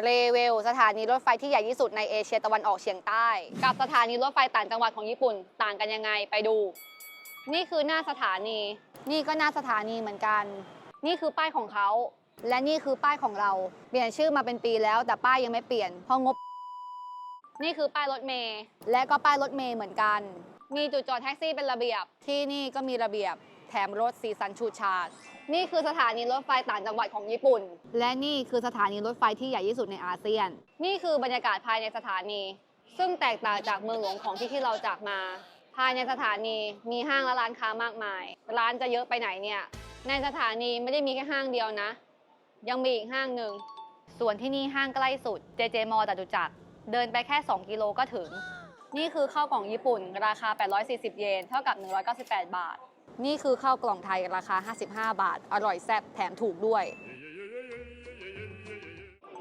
เรเวล สถานีรถไฟที่ใหญ่ที่สุดในเอเชียตะวันออกเฉียงใต้ กับสถานีรถไฟต่างจังหวัดของญี่ปุ่น ต่างกันยังไงไปดู นี่คือหน้าสถานี นี่ก็หน้าสถานีเหมือนกัน นี่คือป้ายของเขา และนี่คือป้ายของเรา เปลี่ยนชื่อมาเป็นปีแล้ว แต่ป้ายยังไม่เปลี่ยนเพราะงบ นี่คือป้ายรถเมล์และก็ป้ายรถเมล์เหมือนกัน มีจุดจอดแท็กซี่เป็นระเบียบ ที่นี่ก็มีระเบียบ แถมรถสีสันชูชาดนี่คือสถานีรถไฟต่างจังหวัดของญี่ปุ่น และนี่คือสถานีรถไฟที่ใหญ่ที่สุดในอาเซียน นี่คือบรรยากาศภายในสถานี ซึ่งแตกต่างจากเมืองหลวงของที่ที่เราจากมา ภายในสถานีมีห้างและร้านค้ามากมาย ร้านจะเยอะไปไหนเนี่ย ในสถานีไม่ได้มีแค่ห้างเดียวนะ ยังมีอีกห้างหนึ่ง ส่วนที่นี่ห้างใกล้สุด JJ m จตุจักร เดินไปแค่ 2 กิโลก็ถึง นี่คือข้าวกล่องญี่ปุ่น ราคา 840 เยน เท่ากับ 198 บาท นี่คือข้าวกล่องไทยราคา 55 บาท อร่อยแซ่บแถมถูกด้วย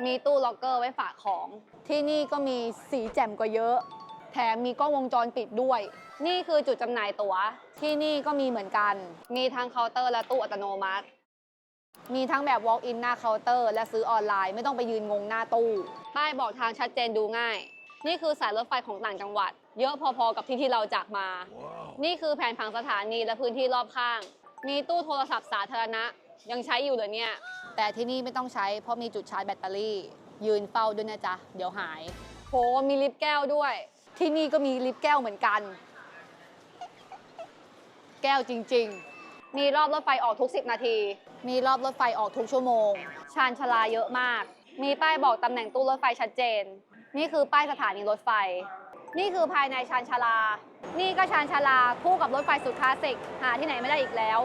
มีตู้ล็อกเกอร์ไว้ฝากของ ที่นี่ก็มีสีแจ่มกว่าเยอะ แถมมีกล้องวงจรปิดด้วย นี่คือจุดจำหน่ายตั๋ว ที่นี่ก็มีเหมือนกัน มีทั้งเคาน์เตอร์และตู้อัตโนมัติ มีทั้งแบบ walk in หน้าเคาน์เตอร์ และซื้อออนไลน์ไม่ต้องไปยืนงงหน้าตู้ป้ายบอกทางชัดเจนดูง่าย นี่คือสายรถไฟของต่างจังหวัด เยอะพอๆกับที่ที่เราจากมา นี่คือแผนผังสถานีและพื้นที่รอบข้าง มีตู้โทรศัพท์สาธารณะ ยังใช้อยู่เลยเนี่ย แต่ที่นี่ไม่ต้องใช้เพราะมีจุดชาร์จแบตเตอรี่ ยืนเฝ้าด้วยนะจ๊ะ เดี๋ยวหาย โห มีลิฟต์แก้วด้วย ที่นี่ก็มีลิฟต์แก้วเหมือนกัน แก้วจริง ๆ มีรอบรถไฟออกทุก 10 นาที มีรอบรถไฟออกทุกชั่วโมง ชานชาลาเยอะมาก มีป้ายบอกตำแหน่งตู้รถไฟชัดเจน นี่คือป้ายสถานีรถไฟ นี่คือภายในชานชาลา นี่ก็ชานชาลาคู่กับรถไฟสุดคลาสสิกหาที่ไหนไม่ได้อีกแล้ว